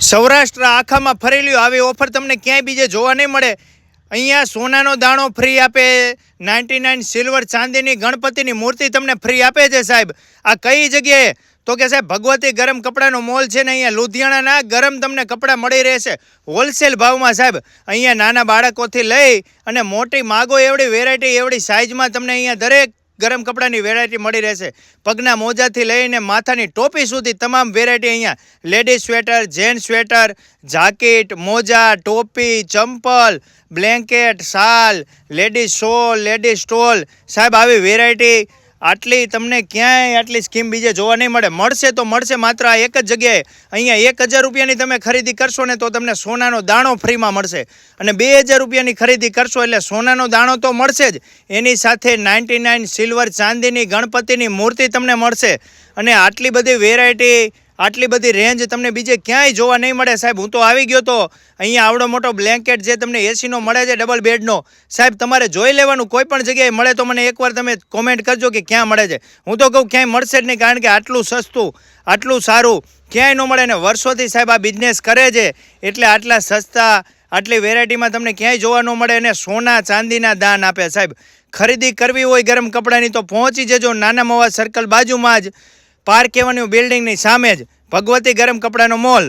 સૌરાષ્ટ્ર આખામાં ફરી લ્યો. આવી ઓફર તમને ક્યાંય બીજે જોવા નહીં મળે. અહીંયા સોનાનો દાણો ફ્રી આપે. નાઇન્ટી નાઇન સિલ્વર ચાંદીની ગણપતિની મૂર્તિ તમને ફ્રી આપે છે સાહેબ. આ કઈ જગ્યાએ? તો કે સાહેબ, ભગવતી ગરમ કપડાનો મોલ છે ને અહીંયા લુધિયાણાના ગરમ તમને કપડાં મળી રહેશે. હોલસેલ ભાવમાં સાહેબ, અહીંયા નાના બાળકોથી લઈ અને મોટી માગો એવડી વેરાયટી એવડી સાઇઝમાં તમને અહીંયા દરેક ગરમ કપડાની વેરાયટી મળી રહેશે. પગના મોજાથી લઈને માથાની ટોપી સુધી તમામ વેરાયટી અહીંયા. Ladies sweater gents sweater jacket મોજા, ટોપી, ચંપલ બ્લેન્કેટ શાલ લેડીઝ શોલ લેડીઝ સ્ટોલ સાહેબ, આવી વેરાયટી આટલી તમને ક્યાંય આટલી સ્કીમ બીજે જોવા નહીં મળે. મળશે તો મળશે, માત્ર આ એક જ જગ્યાએ. અહીંયા એક હજાર રૂપિયાની તમે ખરીદી કરશો ને તો તમને સોનાનો દાણો ફ્રીમાં મળશે. અને બે હજાર રૂપિયાની ખરીદી કરશો એટલે સોનાનો દાણો તો મળશે જ. એની સાથે નાઇન્ટી નાઇન સિલ્વર ચાંદીની ગણપતિની મૂર્તિ તમને મળશે. અને આટલી બધી વેરાયટી આટલી બધી રેન્જ તમને બીજે ક્યાંય જોવા નહીં મળે. સાહેબ, હું તો આવી ગયો તો અહીંયા આવડો મોટો બ્લેન્કેટ જે તમને એસીનો મળે છે ડબલ બેડનો સાહેબ, તમારે જોઈ લેવાનું. કોઈ પણ જગ્યાએ મળે તો મને એકવાર તમે કોમેન્ટ કરજો કે ક્યાં મળે છે. હું તો કહું ક્યાંય મળશે જ નહીં, કારણ કે આટલું સસ્તું, આટલું સારું ક્યાંય ન મળે ને વર્ષોથી સાહેબ આ બિઝનેસ કરે છે. એટલે આટલા સસ્તા, આટલી વેરાયટીમાં તમને ક્યાંય જોવા ન મળે અને સોના ચાંદીના દાન આપે. સાહેબ, ખરીદી કરવી હોય ગરમ કપડાની તો પહોંચી જજો નાના મોવા સર્કલ બાજુમાં જ. પાર્ક એવન્યુ બિલ્ડિંગની સામે જ ભગવતી ગરમ કપડાનો મોલ